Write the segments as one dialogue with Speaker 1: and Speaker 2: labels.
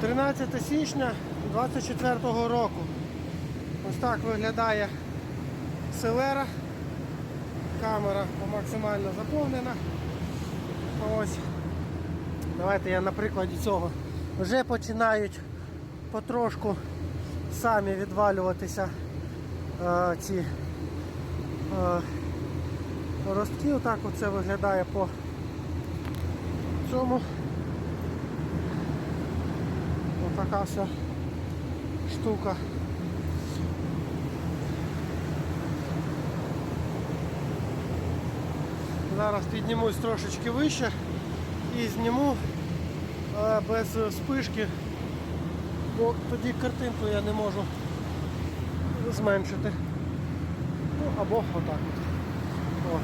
Speaker 1: 13 січня 24 року. Ось так виглядає селера. Камера максимально заповнена. Ось. Давайте я на прикладі цього. Вже починають потрошку самі відвалюватися е, ці е, ростки. Отак оце виглядає по цьому. Отака вся штука. Зараз піднімусь трошечки вище і зніму без спишки, бо тоді картинку я не можу зменшити. Ну або отак от. О.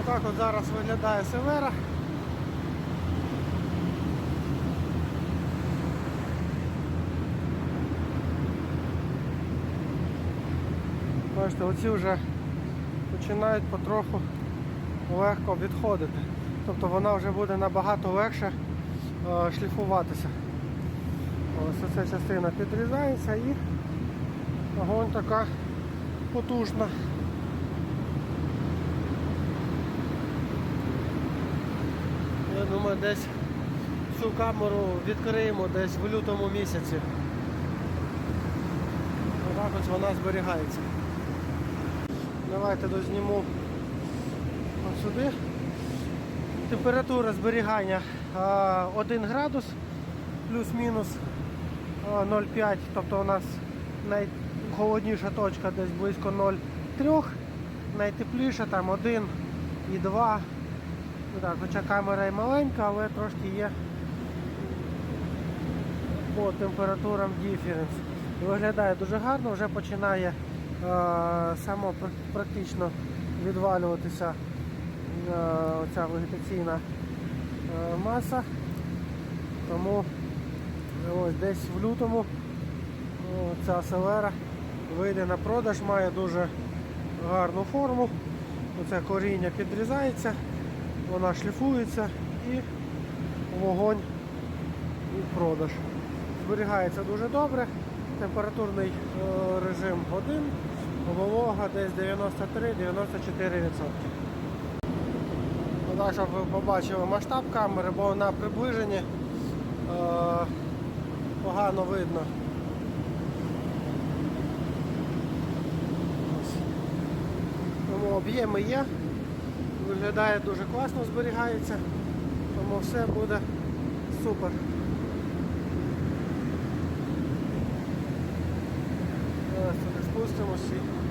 Speaker 1: Отак от зараз виглядає Севера. Бачите, оці вже починають потроху легко відходити. Тобто вона вже буде набагато легше е, шліфуватися. Ось ця частина підрізається і огонь така потужна. Я думаю, десь цю камеру відкриємо десь в лютому місяці. Отак ось вона зберігається. Давайте дозніму от сюди. Температура зберігання 1 градус плюс-мінус 0,5, тобто у нас найхолодніша точка десь близько 0,3, найтепліша там 1 і 2. Ну, так, хоча камера і маленька, але трошки є по температурам діференс. Виглядає дуже гарно, вже починає само практично відвалюватися е, оця вегетаційна е, маса. Тому ось десь в лютому ця селера вийде на продаж, має дуже гарну форму. Оце коріння підрізається, вона шліфується і вогонь у продаж. Зберігається дуже добре. Температурний е, режим 1, волога десь 93-94%. Ну, Так, щоб ви побачили масштаб камери, бо на приближенні е, погано видно. Тому об'єми є, виглядає дуже класно, зберігається, тому все буде супер. Зараз туди спустимося. і